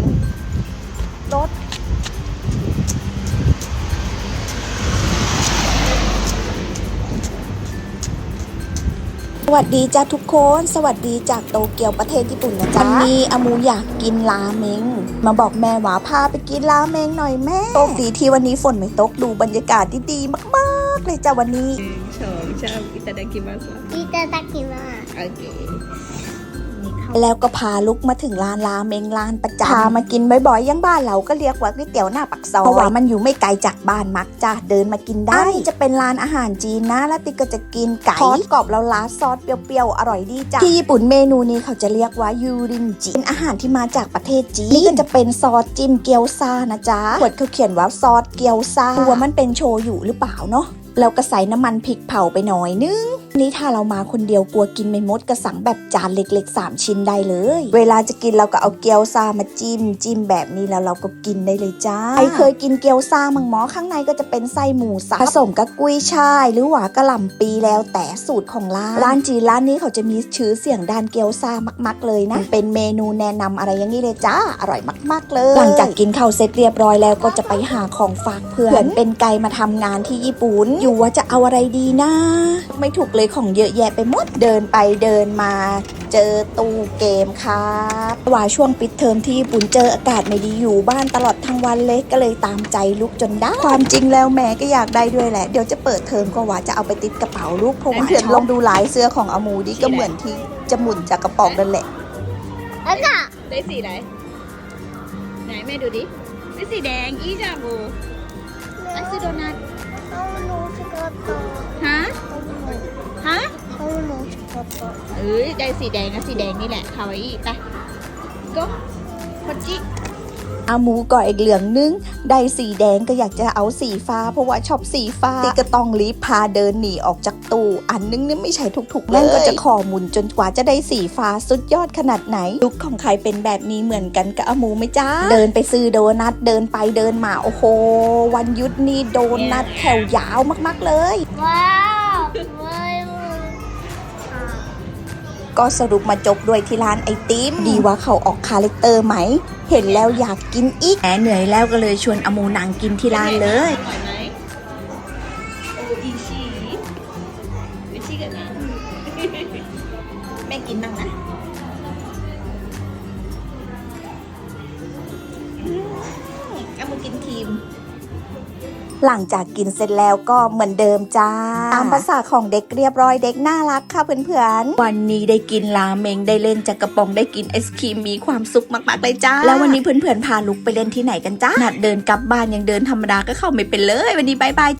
น รถ สวัสดีจ้าทุกคน สวัสดีจากโตเกียวประเทศญี่ปุ่นนะจ๊ะมันมีอามูอยากกินราเมง มาบอกแม่ว่าพาไปกินราเมงหน่อยแม่โชคดีที่วันนี้ฝนไม่ตกดูบรรยากาศดีๆมากๆเลยจ้าวันนี้ชอบชอบอิตาดากิมัสอิตาดากิมัสโอเค แล้วก็พาลุกมาถึงร้านราเมงร้านประจำพามากินบ่อยๆอยังบ้านเราก็เรียกว่าก๋วยเตี๋ยวหน้าปักซอยเพราะว่ามันอยู่ไม่ไกลจากบ้านมักจ้ะเดินมากินได้อันนี้จะเป็นร้านอาหารจีนนะแล้วติกก็จะกินไก่ทอดกรอบแล้วลาดซอสเปรี้ยวๆอร่อยดีจ้ะที่ญี่ปุ่นเมนูนี้เขาจะเรียกว่ายูรินจิเป็นอาหารที่มาจากประเทศจีนนี่ก็จะเป็นซอสจิ้มเกี๊ยวซานะจ๊ะขวดเขาเขียนว่าซอสเกี๊ยวซาตัวมันเป็นโชยุหรือเปล่าเนาะแล้วก็ใส่น้ำมันพริกเผาไปหน่อยนึง นี่ถ้าเรามาคนเดียวกลัวกินไม่หมดก็สั่งแบบจานเล็กๆ 3 ชิ้นได้เลย เวลาจะกินเราก็เอาเกี๊ยวซามาจิ้มจิ้มแบบนี้แล้วเราก็กินได้เลยจ้าใครเคยกินเกี๊ยวซามังหมอข้างในก็จะเป็นไส้หมูสับผสมกับกุ้ยช่ายหรือหวากะหล่ำปีแล้วแต่สูตรของร้านร้านจีนร้านนี้เขาจะมีชื่อเสียงด้านเกี๊ยวซามาก ๆ เลยนะเป็นเมนูแนะนำอะไรอย่างนี้เลยจ้าอร่อยมาก ๆ เลย หลังจากกินข้าวเสร็จเรียบร้อยแล้วก็จะไปหาของฝากเพื่อนเพื่อนเป็นไกลมาทำงานที่ญี่ปุ่นอยู่ว่าจะเอาอะไรดีนะ ไม่ถูกเลยของเยอะแยะไปหมดเดินไปเดินมาเจอตู้เกมครับว่าช่วงปิดเทอมที่ญี่ปุ่นเจออากาศไม่ดีอยู่บ้านตลอดทั้งวันเลยก็เลยตามใจลูกจนได้ ความจริงแล้วแม่ก็อยากได้ด้วยแหละ เดี๋ยวจะเปิดเทอมก็ว่าจะเอาไปติดกระเป๋าลูกเพราะว่าเพื่อนลองดูลายเสื้อของอามูดิก็เหมือนที่จะหมุนจากกระป๋องนั่นแหละ赤。ได้สีไหนไหนแม่ดูดิได้สีแดงอีจ้า เอ้ยได้สีแดงนะสีแดงนี่แหละคาวาอิไปก็พจิอาหมูก่ออีกเหลืองนึง ได้สีแดงก็อยากจะเอาสีฟ้า เพราะว่าชอบสีฟ้าติก็ต้องรีบพาเดินหนีออกจากตู้ อันนึงนี่ไม่ใช่ทุกๆนั่นก็จะขอหมุนจนกว่าจะได้สีฟ้าสุดยอดขนาดไหนลุกของใครเป็นแบบนี้เหมือนกันกับอาหมูไหมจ้าเดินไปซื้อโดนัทเดินไปเดินมาโอ้โห วันหยุดนี่โดนัทแถวยาวมากๆเลย ว้าวว้าว ก็สรุปมาจบด้วยที่ร้านไอติมดีว่าเขาออกคาแรคเตอร์ไหม เห็นแล้วอยากกินอีกแหมเหนื่อยแล้วก็เลยชวนอามูนางกินที่ร้านเลยอร่อยไหมโอ้อีชีอีชีกันนะแม่กินบ้างนะ หลังจากกินเสร็จแล้วก็เหมือนเดิมจ้า ตามภาษาของเด็กเรียบร้อยเด็กน่ารักค่ะเพื่อนๆ วันนี้ได้กินราเมงได้เล่นจากกระป๋องได้กินไอศครีมมีความสุขมากๆเลยจ้า แล้ววันนี้เพื่อนๆพาลุกไปเล่นที่ไหนกันจ้านัดเดินกลับบ้านยังเดินธรรมดาก็เข้าไม่เป็นเลย วันนี้บายบาย